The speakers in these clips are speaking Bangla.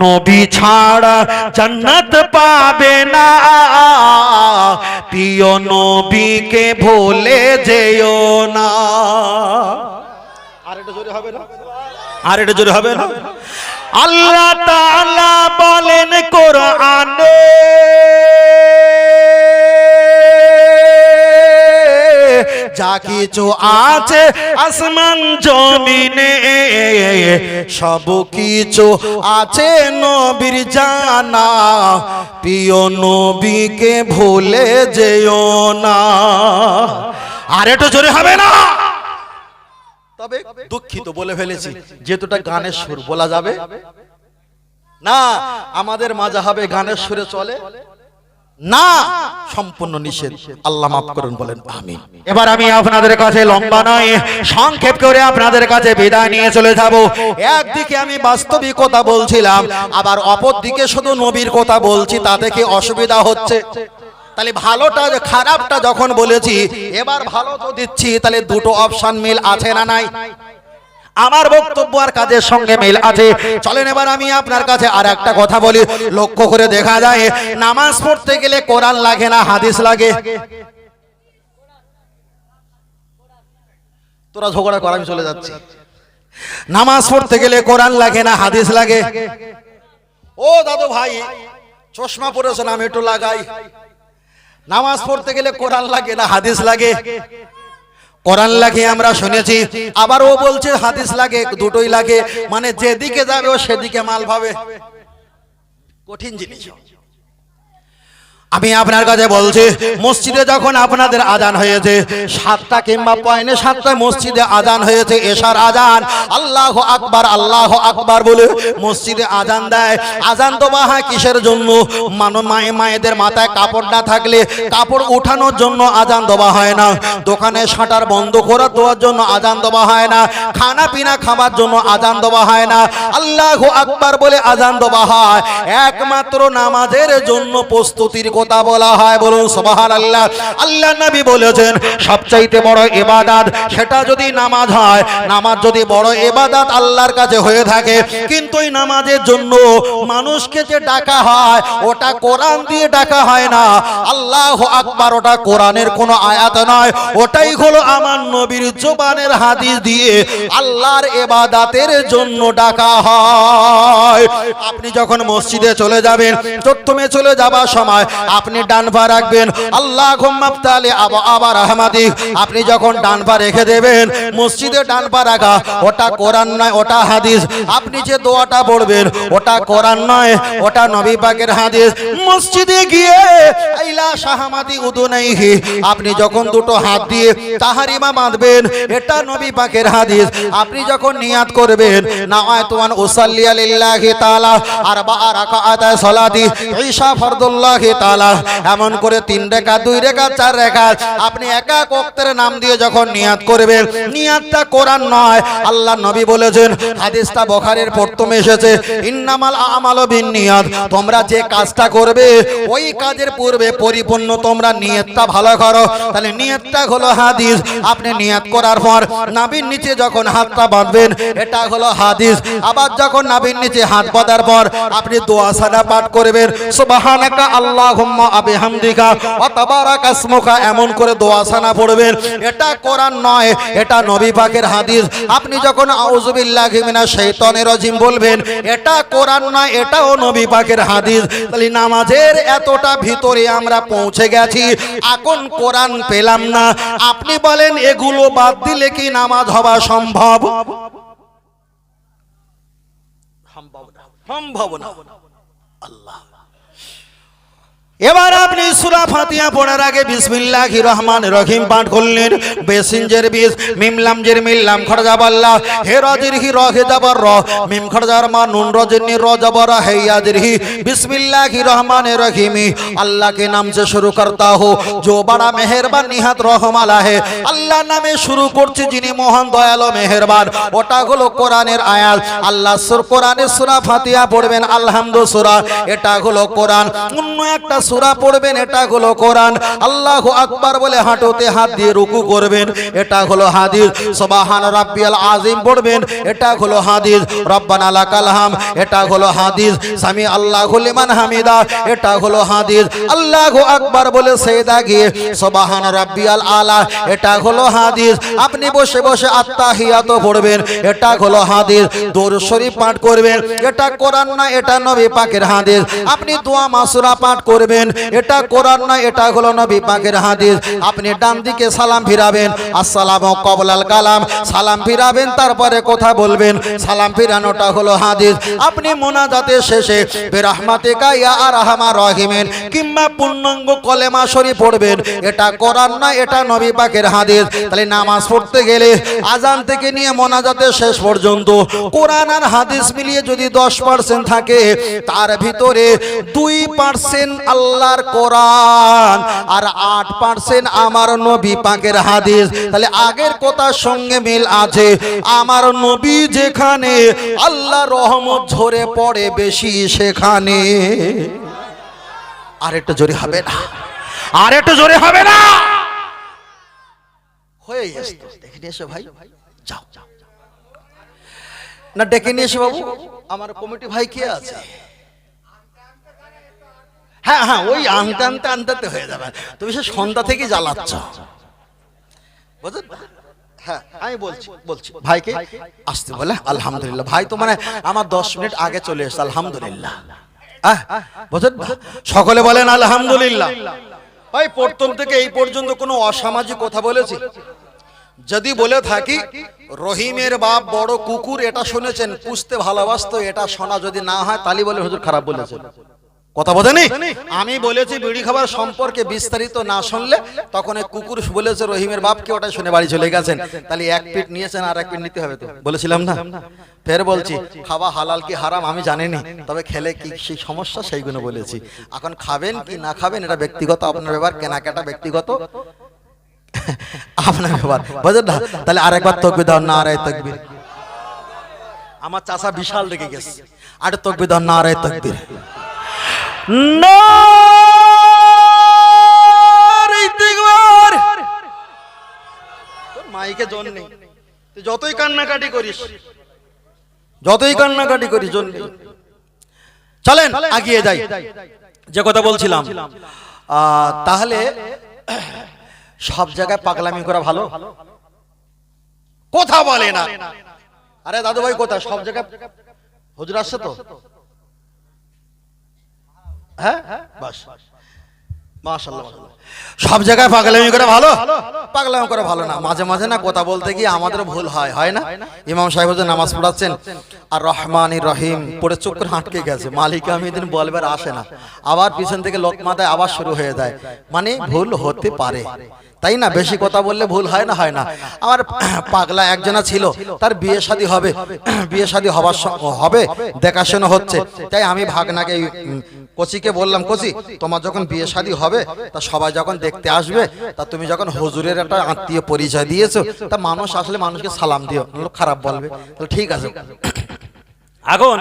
নবী ছাড়া জান্নাত পাবে না। প্রিয় নবীকে ভুলে যেও না। আর এটা জোরে হবে না? আর এটা জোরে হবে না? আল্লাহ তাআলা বলেন কোরআনে। যা কিছু আছে আসমান জমিনে সব কিছু আছে নবীর জানা। প্রিয় নবীকে ভুলে যেও না। আর একটু জোরে হবে না। তবে দুঃখিত বলে ফেলেছি যেহেতুটা গানের সুর বলা যাবে। না আমাদের মাজা হবে গানের সুরে চলে। না, সম্পূর্ণ নিষেধ। আল্লাহ মাফ করুন, বলেন আমিন। এবার আমি আপনাদের কাছে লম্বা নয়, সংক্ষেপ করে আপনাদের কাছে বিদায় নিয়ে চলে যাব। একদিকে আমি বাস্তবিক কথা বলছিলাম, আবার অপর দিকে শুধু নবীর কথা বলছি, তাতে কি অসুবিধা হচ্ছে? তাহলে ভালোটা, খারাপটা যখন বলেছি, এবার ভালো তো দিচ্ছি, তাহলে দুটো অপশন মিল আছে না নাই? আমার বক্তব্য আর কাজের সঙ্গে মিল আছে। চলেন এবার আমি আপনার কাছে আর একটা কথা বলি। লক্ষ্য করে দেখা যায়, নামাজ পড়তে গেলে কোরআন লাগে না, হাদিস লাগে। তোরা ঝগড়া কর, আমি চলে যাচ্ছি। নামাজ পড়তে গেলে কোরআন লাগে না, হাদিস লাগে। ও দাদু ভাই, চশমা পরেছেন আমি একটু লাগাই। নামাজ পড়তে গেলে কোরআন লাগে না, হাদিস লাগে। কোরআন লাগে আমরা শুনেছি আবার ও বলছে, হাদিস লাগে, দুটোই লাগে মানে যেদিকে যাবে ও সেদিকে মাল ভাবে। কঠিন জিনিস। আমি আপনার কাছে বলছি, মসজিদে যখন আপনাদের আজান হয়েছে, সাতটা কিংবা পয়নে সাতটা মসজিদে আজান হয়েছে, এশার আজান, আল্লাহ আকবার আল্লাহ আকবার বলে মসজিদে আজান দেয়। আজান তো বা হয় কিসের জন্য? মানো, মায়ে, মায়েদের মাথায় কাপড় না থাকলে কাপড় উঠানোর জন্য আজান দেওয়া হয় না। দোকানে শাটার বন্ধ করে দেওয়ার জন্য আজান দেওয়া হয় না। খানা পিনা খাবার জন্য আজান দেওয়া হয় না। আল্লাহ আকবার বলে আজান দেওয়া হয়। একমাত্র নামাজের জন্য প্রস্তুতির কথা বলা হয়, বলুন সুবহান আল্লাহ আল্লাহ নবী বলেছেন, সবচাইতে বড় ইবাদত সেটা যদি নামাজ হয়, নামাজ যদি বড় ইবাদত আল্লাহর কাছে হয়ে থাকে, কিন্তু এই নামাজের জন্য মানুষকে যে ডাকা হয়, ওটা কোরআন দিয়ে ডাকা হয় না। আল্লাহ আকবার, ওটা কোরআনের কোনো আয়াত নয়। ওটাই হলো আমার নবীর জোবানের হাদিস দিয়ে আল্লাহর এবাদাতের জন্য ডাকা হয়। আপনি যখন মসজিদে চলে যাবেন, প্রথমে চলে যাবার সময় আপনি ডান পা রাখবেন। আল্লাহ ঘুমাপ্তালে আবার আহমাদি আপনি যখন ডান পা রেখে দেবেন, মসজিদে ডান পা রাখা, ওটা কোরআন নয়, ওটা হাদিস। আপনি যে দোয়াটা পড়বেন, ওটা কোরআন নয়, ওটা নবী পাকের হাদিস। মসজিদে গিয়ে, আইলা শাহমাদি আপনি যখন দুটো হাত দিয়ে তাহারিমা বাঁধবেন, এটা নবী পাকের হাদিস। আপনি যখন নিয়াত করবেন না আয়তুয়ান উসাল্লিয়া লিল্লাহি তাআলা আর বা রাকাআত সালাতি, ঈশা ফরদুল্লাহি এমন করে তিন রেখা, দুই রেখা, চার রেখা। আপনি একা ওয়াক্তের নাম দিয়ে যখন নিয়াত করবেন, নিয়াতটা কোরআন নয়। আল্লাহ নবী বলেছেন, হাদিসটা বুখারীর প্রথমে এসেছে, ইন্নামাল আমালু বিন্নিয়াত। তোমরা যে কাজটা করবে, ওই কাজের পূর্বে পরিপূর্ণ তোমরা নিয়তটা ভালো করো। তাহলে নিয়তটা হলো হাদিস। আপনি নিয়ত করার পর নাবির নিচে যখন হাতটা বাঁধবেন, এটা হলো হাদিস। আবার যখন নাবির নিচে হাত বাঁধার পর আপনি দোয়া সাদা পাঠ করবেন, সুবহানাকা এমন করে দোয়া পড়বেন। এটা কোরআন নয়, এটা নবী পাকের হাদিস। আপনি যখন আউযুবিল্লাহি মিনাশ শাইতানির বলবেন, এটা কোরআন নয়, এটাও নবী পাকের হাদিস। তাহলে নামাজের এতটা ভিতরে আমরা পৌঁছে গেছি এখন কোরআন পেলাম না। আপনি বলেন, এগুলো বাদ দিলে কি নামাজ হওয়া সম্ভব? সম্ভব না। আল্লাহ। এবার আপনি সুরা ফাতিয়া পড়ার আগে বিসমিল্লাহ রহমান রহিম পাঠ করলেন। বেসিনজের বিষ মিমলাম জের মিল্লাম খরজা বাল্লা, হে রজির হি, র যাবার রিম খরজার মা, নুন রজির নি, র জবর, হে ইয়াদির হি। বিসমিল্লাহ রহমান রহিম, আল্লাহকে নাম সে শুরু করতা হো, জো বড়া মেহেরবান, নিহাত রহমালা হে। আল্লাহ নামে শুরু করছি যিনি মহান দয়ালো, মেহেরবান। ওটা হলো কোরআনের আয়াত। আল্লাহ সুর কোরআনের সুরা ফাতিয়া পড়বেন আলহামদু সুরা এটা হলো কোরআন। অন্য একটা সূরা পড়বেন, এটা হলো কোরআন। আল্লাহ আকবার বলে হাঁটুতে হাত দিয়ে রুকু করবেন, এটা হলো হাদিস। সুবহান রাব্বিয়াল আযীম পড়বেন, এটা হলো হাদিস। রব্বানা লাকাল হাম, এটা হলো হাদিস। সামি আল্লাহু লিমান হামিদা, এটা হলো হাদিস। আল্লাহু আকবার বলে সেদা গিয়ে, সুবহান রাব্বিয়াল আলা, এটা হলো হাদিস। আপনি বসে বসে আত্তাহিয়াত পড়বেন, এটা হলো হাদিস। দরুদ শরীফ পাঠ করবেন, এটা কোরআন না, এটা নবী পাকের হাদিস। আপনি দোয়া মাসুরা পাঠ করবেন এটা কোরআন না এটা হলো নবী পাকের হাদিস। আপনি ডান দিকে সালাম ফিরাবেন, আসসালামু কবলাল কালাম। সালাম ফিরাবেন, তারপরে কথা বলবেন। সালাম ফিরানোটা হলো হাদিস। আপনি মোনাজাতের শেষে, বেরহমাতিকা ইয়া আরহামা রহিমেন, কিংবা পূর্ণাঙ্গ কলেমা শরী পড়বেন। এটা কোরআন না এটা নবী পাকের হাদিস। তাহলে নামাজ পড়তে গেলে আজান থেকে নিয়ে মোনাজাতের শেষ পর্যন্ত কোরআন আর হাদিস মিলিয়ে যদি দশ পার্সেন্ট থাকে, তার ভিতরে দুই পার্সেন্ট আল্লাহর কোরআন। আর আট পার্সেন্ট আমার নবী পাকের হাদিস। তাহলে আগের কথার সঙ্গে মিল আছে। আমার নবী যেখানে, আল্লাহ রহমত ঝরে পড়ে বেশি সেখানে। আর একটু জোরে হবে না। আর একটু জোরে হবে না। হয়ে গেছে দেখে নিয়ে এসো ভাই। যাও যাও। না, ডেকে নিয়ে এসো বাবু। আমার কমিটি ভাই কে আছে? হ্যাঁ হ্যাঁ ওই আনতে আনতে আনতে হয়ে যাবে। তুমি সে সন্ধ্যা থেকে জ্বালাচ্ছ। বুঝলেন? হ্যাঁ আমি বলছি বলছি। ভাইকে আসতে বলে, আলহামদুলিল্লাহ। ভাই তো মানে আমার দশ মিনিট আগে চলে এসছে, আলহামদুলিল্লাহ। বুঝলেন? সকলে বলেন, আলহামদুলিল্লাহ। ভাই, প্রথম থেকে এই পর্যন্ত কোনো অসামাজিক কথা বলেছি? যদি বলে থাকি, রহিমের বাপ বড় কুকুর, এটা শুনেছেন, পুষতে ভালোবাসতো, এটা শোনা যদি না হয়, তালি বলে হুজুর খারাপ বলেছেন। কথা বোঝেনি আমি বলেছি বিড়ি খাবার সম্পর্কে বিস্তারিত না শুনলে তখন কুকুর বলেছে রহিমের বাপকে ওটা শুনে বাড়ি চলে গেছেন। তাহলে এক পিট নিয়েছেন আর এক পিট নিতে হবে তো। বলেছিলাম না? ফের বলছি, খাওয়া হালাল কি হারাম আমি জানিনি। তবে খেলে কি সেই সমস্যা? সেইগুলো বলেছি। এখন খাবেন কি না খাবেন এটা ব্যক্তিগত, আপনার ব্যাপার, কেনাকাটা ব্যক্তিগত? আপনার ব্যাপার। বুঝলেন না? তাহলে আরেকবার তকবি দাও না আরে তকবির। আমার চাষা বিশাল রেগে গেছে। আর তকবি দাও না আরে তকবির। মাইকে জন নেই। তুই যতই কান্নাকাটি করিস যতই কান্নাকাটি করিস জন নেই। চলেন আগিয়ে যাই। যে কথা বলছিলাম। তাহলে সব জায়গায় পাগলামি করা ভালো? কথা বলে না। আরে দাদু ভাই কোথা। সব জায়গায় হুজুর আসছে তো? হ্যাঁ? বাস। সব জায়গায় পাগলামি করে ভালো? পাগলামি করে ভালো না। মাঝে মাঝে না কথা বলতে গিয়ে আমাদের ভুল হয় হয় না? ইমাম সাহেব হচ্ছে নামাজ পড়াচ্ছেন। আর রহমান রহিম পড়ে চোখ করে আটকে গেছে। মালিক আমি দিন বলবার আসে না। আবার পিছন থেকে লোক মাথায় আবার শুরু হয়ে যায়। মানে ভুল হতে পারে। তাই না? বেশি কথা বললে ভুল হয় না? হয় না। আমার পাগলা একজনা ছিল তার বিয়ে শাদী হবে। বিয়ে শাদী হবার হবে দেখাশোনা হচ্ছে। তাই আমি ভাগনাকে উম, কচিকে বললাম কচি তোমার যখন বিয়ে শাদী হবে তা সবাই যখন দেখতে আসবে তা তুমি যখন হুজুরের একটা আত্মীয় পরিচয় দিয়েছ তা মানুষ আসলে মানুষকে সালাম দিও। লোক খারাপ বলবে। তাহলে ঠিক আছে। এখন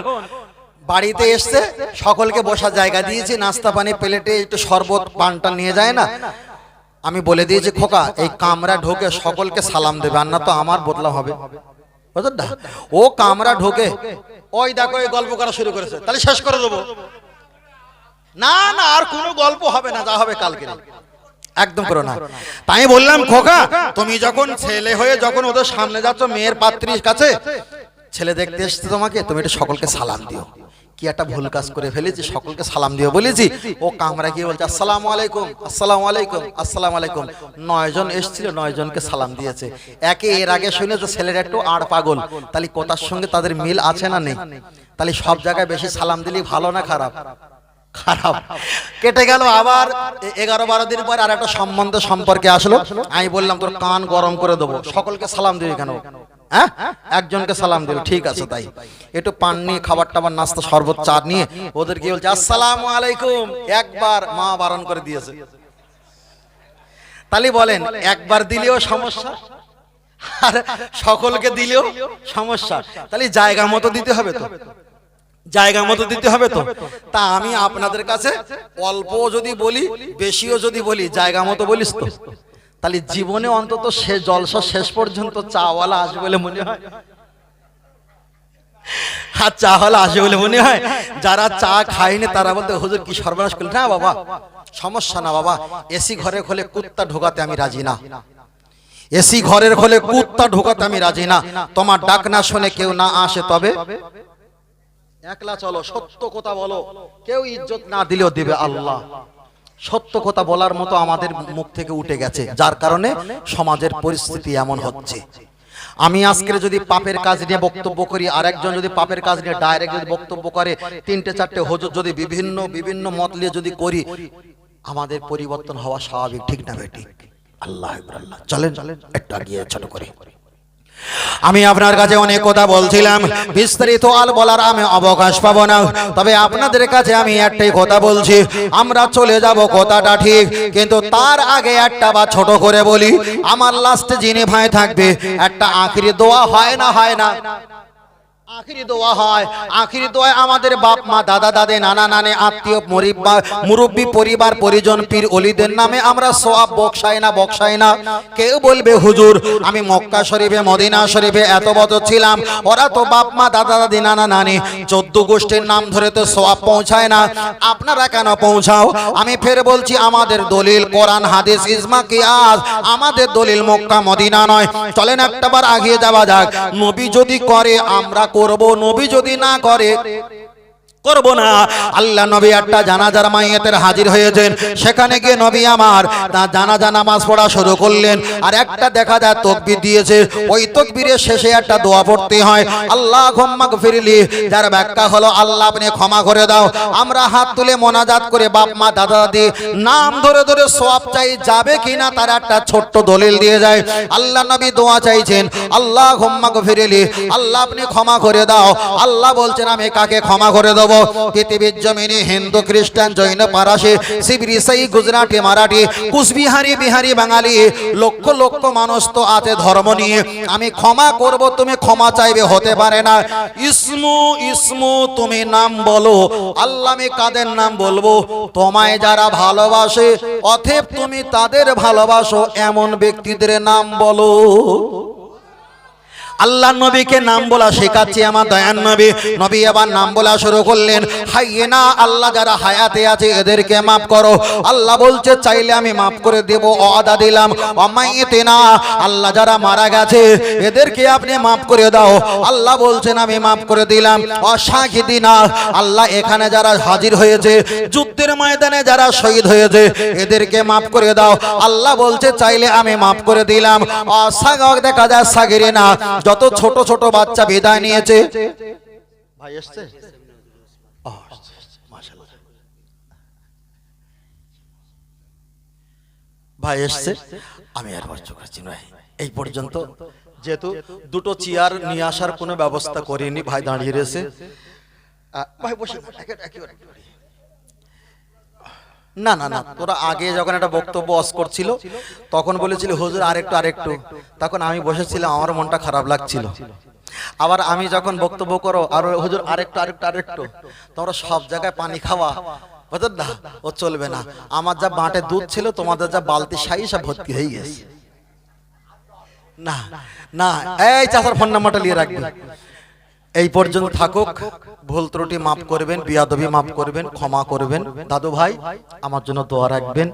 বাড়িতে এসছে সকলকে বসার জায়গা দিয়েছি নাস্তা পানি প্লেটে একটু শরবত পানটা নিয়ে যায় না? আমি বলে দিয়েছি খোকা এই কামরা ঢোকে সকলকে সালাম দেবে আর না তো আমার বদলা হবে? ও কামরা ঢোকে। ওই দেখো এই গল্প করা শুরু করেছে। তাহলে শেষ করে দেবো। না না আর কোনো গল্প হবে না যা হবে কালকে। একদম করো না। তাই বললাম খোকা তুমি যখন ছেলে হয়ে যখন ওদের সামনে যাচ্ছ মেয়ের পাত্রীর কাছে ছেলে দেখতে এসছে তোমাকে তুমি একটু সকলকে সালাম দিও। কি একটা ভুল কাজ করে ফেলেছি সকলকে সালাম দিও বলেছি। ও কামরা গিয়ে বলছে আসসালামু আলাইকুম আসসালামু আলাইকুম আসসালামু আলাইকুম। নয় জন এসেছিল নয় জনকে সালাম দিয়েছে। একে এর আগে শুনে তো ছেলেরা একটু আড় পাগল। তাহলে কথার সঙ্গে তাদের মিল আছে না নেই? তাহলে সব জায়গায় বেশি সালাম দিলেই ভালো না খারাপ? খারাপ। কেটে গেল আবার এগারো বারো দিন পর আর একটা সম্বন্ধ সম্পর্কে আসলো। আমি বললাম তোর কান গরম করে দেবো। সকলকে সালাম দিবি কেন? হ্যাঁ? একজনকে সালাম দিল, ঠিক আছে তাই। একটু পান নিয়ে খাবার টাবার নাস্তা, শরবত, চা নিয়ে ওদের কি বলছে, আসসালামু আলাইকুম। একবার মা বারণ করে দিয়েছে। তাহলে বলেন, একবার দিলেও সমস্যা? আর সকলকে দিলেও সমস্যা। তাহলে জায়গা মতো দিতে হবে তো। জায়গা মতো দিতে হবে তো? তা আমি আপনাদের কাছে অল্প যদি বলি, বেশিও যদি বলি, জায়গা মতো বলিস তো। তাহলে জীবনে অন্তত সে জলসা শেষ পর্যন্ত চাওয়ালা আসবে বলে মনে হয়। আর চা হলে আসে বলে মনে হয়। যারা চা খায়নি তারা বলতে হুজুর কি সর্বনাশ করলেন? না বাবা। সমস্যা না বাবা। এসি ঘরে খোলে কুত্তা ঢোকাতে আমি রাজি না। এসি ঘরের খোলে কুত্তা ঢোকাতে আমি রাজি না। তোমার ডাক না শুনে কেউ না আসে তবে। একলা চলো সত্য কথা বলো। কেউ ইজ্জত না দিলেও দিবে আল্লাহ। সত্য কথা বলার মতো আমাদের মুখ থেকে উঠে গেছে, যার কারণে সমাজের পরিস্থিতি এমন হচ্ছে। আমি আজকে যদি পাপের কাজ নিয়ে বক্তব্য করি আর একজন যদি পাপের কাজ নিয়ে ডাইরেক্ট যদি বক্তব্য করে, তিনটে চারটে হজুর যদি বিভিন্ন বিভিন্ন মত নিয়ে যদি করি, আমাদের পরিবর্তন হওয়া স্বাভাবিক, ঠিক না বেটি? আল্লাহ আল্লাহ। চলেন চলেন, একটু আগিয়ে ছোট করে। আমি আপনার কাছে অনেক কথা বলছিলাম। বিস্তারিত আল বলার আমি অবকাশ পাবো না। তবে আপনাদের কাছে আমি একটাই কথা বলছি। আমরা চলে যাব কথাটা ঠিক, কিন্তু তার আগে একটা বা ছোট করে বলি। আমার লাস্টে যিনি ভাই থাকবে, একটা আঁকড়ে দোয়া হয় না হয় না। আখিরি দোয়া হয়। আখিরি দোয়া আমাদের বাপ, মা, দাদা, দাদে, নানা, নানে, আত্মীয় পরিবার, পরিজন, পীর নামে আমরা সোয়াব না না। কেউ বলবে, হুজুর, আমি মক্কা শরীফে, মদিনা শরীফে এত বছর ছিলাম। ওরা তো বাপ, মা, দাদা, দাদি, নানা, নানি, চোদ্দ গোষ্ঠীর নাম ধরে তো সোয়াব পৌঁছায় না। আপনারা কেন পৌঁছাও? আমি ফের বলছি, আমাদের দলিল কোরআন, হাদিস, ইজমা, কিয়াস, আমাদের দলিল মক্কা, মদিনা নয়। চলেন একটাবার আগিয়ে যাওয়া যাক। নবী যদি করে, আমরা করব নবী যদি না করে করব না। আল্লাহ নবী একটা জানাজার মাইয়াতের হাজির হয়েছেন। সেখানে গিয়ে নবী আমার তা জানাজা নামাজ পড়া শুরু করলেন। আর একটা দেখা যায়, তকবির দিয়েছে। ওই তকবীরের শেষে একটা দোয়া পড়তে হয়। আল্লাহ ঘম্মাক ফিরলি যার ব্যাখ্যা হলো, আল্লাহ আপনি ক্ষমা করে দাও। আমরা হাত তুলে মোনাজাত করে বাপ, মা, দাদা, দাদি, নাম ধরে ধরে সব চাই, যাবে কিনা তার একটা ছোট্ট দলিল দিয়ে যায়। আল্লাহ নবী দোয়া চাইছেন আল্লাহ ঘম্মাক ফিরলি আল্লাহ আপনি ক্ষমা করে দাও। আল্লাহ বলছেন, আমি কাকে ক্ষমা করে দেবো। পৃথিবীর জমিনে হিন্দু, খ্রিস্টান, জৈন পারাসি শিবির ইসাই, গুজরাটি, মারাঠি, কুচবিহারি, বিহারি, বাঙালি, লক্ষ লক্ষ মানুষ তো আছে ধর্ম নিয়ে। আমি ক্ষমা করব, তুমি ক্ষমা চাইবে, হতে পারে না। ইসমু ইসমু, তুমি নাম বলো। আল্লাহ, আমি কাদের নাম বলব? তোমায় যারা ভালোবাসে, অথেব তুমি তাদের ভালোবাসো। এমন ব্যক্তিদের নাম বলো। আল্লাহ নবীকে নাম বলা শেখাচ্ছি আমার দয়ান নবী। নবী আবার নাম বলা শুরু করলেন, হাইয়ে না, আল্লাহ যারা হায়াতে আছে এদেরকে মাফ করো। আল্লাহ বলছে, চাইলে আমি মাফ করে দেব অদা দিলাম। অমাইতে না আল্লাহ যারা মারা গেছে, এদেরকে আপনি মাফ করে দাও। আল্লাহ বলছেন, আমি মাফ করে দিলাম। অসাহিদি না আল্লাহ এখানে যারা হাজির হয়েছে, যুদ্ধের ময়দানে যারা শহীদ হয়েছে, এদেরকে মাফ করে দাও। আল্লাহ বলছে, চাইলে আমি মাফ করে দিলাম। অসাগক দেখা যায় সাগিরে না যত ছোট ছোট বাচ্চা বিদায় নিয়েছে। ভাই এসছে? ভাই এসছে? আমি আর বাচ্চা করছি ভাই। এই পর্যন্ত যেহেতু দুটো চেয়ার নিয়ে আসার কোনো ব্যবস্থা করিনি ভাই দাঁড়িয়ে রয়েছে। ভাই বসে না না না, তোরা আগে যখন একটা বক্তব্য অস করছিল, তখন বলেছিল, হুজুর, আরেকটু আরেকটু। তখন আমি বসেছিলাম, আমার মনটা খারাপ লাগছিল। আবার আমি যখন বক্তব্য করো, আর হুজুর, আরেকটু আরেকটু আরেকটু। তোমরা সব জায়গায় পানি খাওয়া। বুঝলেন না, ও চলবে না। আমার যা বাঁটে দুধ ছিল, তোমাদের যা বালতি সাই সব ভর্তি হয়ে গেছে। না না, এই চাচার ফোন নাম্বারটা নিয়ে রাখবে। এই পর্যন্ত থাকুক। ভুল ত্রুটি মাফ করবেন বিয়াদবি মাফ করবেন ক্ষমা করবেন। দাদু ভাই আমার জন্য দোয়া রাখবেন।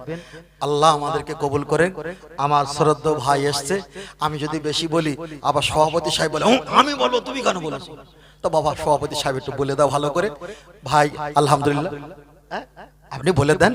আল্লাহ আমাদেরকে কবুল করেন। আমার শ্রদ্ধ ভাই এসছে। আমি যদি বেশি বলি আবার সভাপতি সাহেব বলে "হুঁ, আমি বলব তুমি কেন বলেছ তো বাবা সভাপতি সাহেব একটু বলে দাও ভালো করে। ভাই আলহামদুলিল্লাহ। হ্যাঁ? আপনি বলে দেন।